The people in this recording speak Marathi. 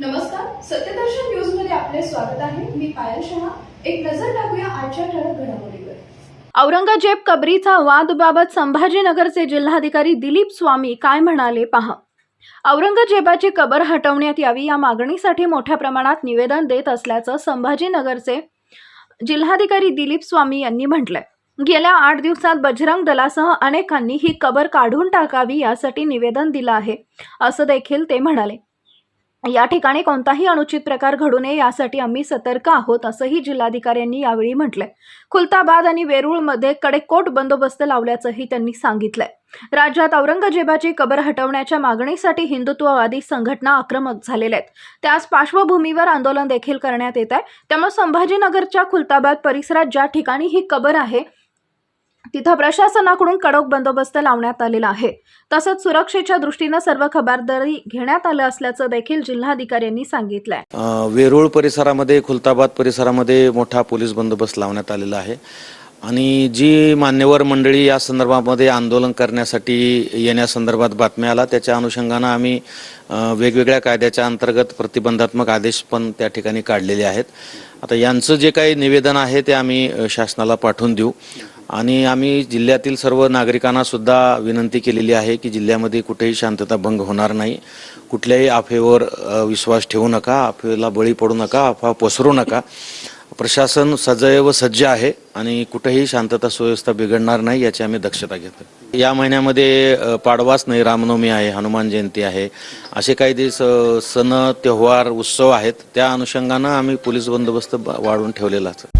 नमस्कार सत्यदर्शन न्यूजमध्ये आपले स्वागत आहे. मी पायल शहा. एक नजर टाकूया आजच्या ठळक घडामोडीवर. औरंगजेब कबरीचा वादबाबत संभाजीनगरचे जिल्हाधिकारी दिलीप स्वामी काय म्हणाले पहा. औरंगजेबाची कबर हटवण्यात यावी या मागणीसाठी मोठ्या प्रमाणात निवेदन देत असल्याचं संभाजीनगरचे जिल्हाधिकारी दिलीप स्वामी यांनी म्हटलंय. गेल्या आठ दिवसात बजरंग दलासह अनेकांनी ही कबर काढून टाकावी यासाठी निवेदन दिलं आहे असं देखील ते म्हणाले. या ठिकाणी कोणताही अनुचित प्रकार घडू नये यासाठी आम्ही सतर्क आहोत असंही जिल्हाधिकाऱ्यांनी यावेळी म्हटलंय. खुलताबाद आणि वेरूळमध्ये कडेकोट बंदोबस्त लावल्याचंही त्यांनी सांगितलंय. राज्यात औरंगजेबाची कबर हटवण्याच्या मागणीसाठी हिंदुत्ववादी संघटना आक्रमक झालेल्या आहेत. त्याच पार्श्वभूमीवर आंदोलन देखील करण्यात येत आहे. त्यामुळे संभाजीनगरच्या खुलताबाद परिसरात ज्या ठिकाणी ही कबर आहे तिथं प्रशासनाकडून कडक बंदोबस्त लावण्यात आलेला आहे. तसंच सुरक्षेच्या दृष्टीनं सर्व खबरदारी घेण्यात आलं असल्याचं देखील जिल्हाधिकाऱ्यांनी सांगितलंय. अ, वेरूळ परिसरामध्ये खुलताबाद परिसरामध्ये मोठा पोलीस बंदोबस्त लावण्यात आलेला आहे. आणि जी मान्यवर मंडळी या संदर्भामध्ये आंदोलन करण्यासाठी येण्यासंदर्भात बातम्या आला त्याच्या अनुषंगानं आम्ही वेगवेगळ्या कायद्याच्या अंतर्गत प्रतिबंधात्मक आदेश पण त्या ठिकाणी काढलेले आहेत. आता यांचं जे काही निवेदन आहे ते आम्ही शासनाला पाठवून देऊ. आणि आम्ही जिल्ह्यातील सर्व नागरिकांना सुद्धा विनंती केलेली आहे की जिल्ह्यामध्ये कुठेही शांतता भंग होणार नाही. कुठल्याही अफेवर विश्वास ठेवू नका अफेला बळी पडू नका अफवा पसरू नका. प्रशासन सजैव सज्ज आहे आणि कुठेही शांतता सुव्यवस्था बिघडणार नाही याची आम्ही दक्षता घेतो. या महिन्यामध्ये पाडवाच नाही रामनवमी आहे हनुमान जयंती आहे. असे काही दिवस सण त्योहार उत्सव आहेत. त्या अनुषंगानं आम्ही पोलीस बंदोबस्त वाढवून ठेवलेला आहे.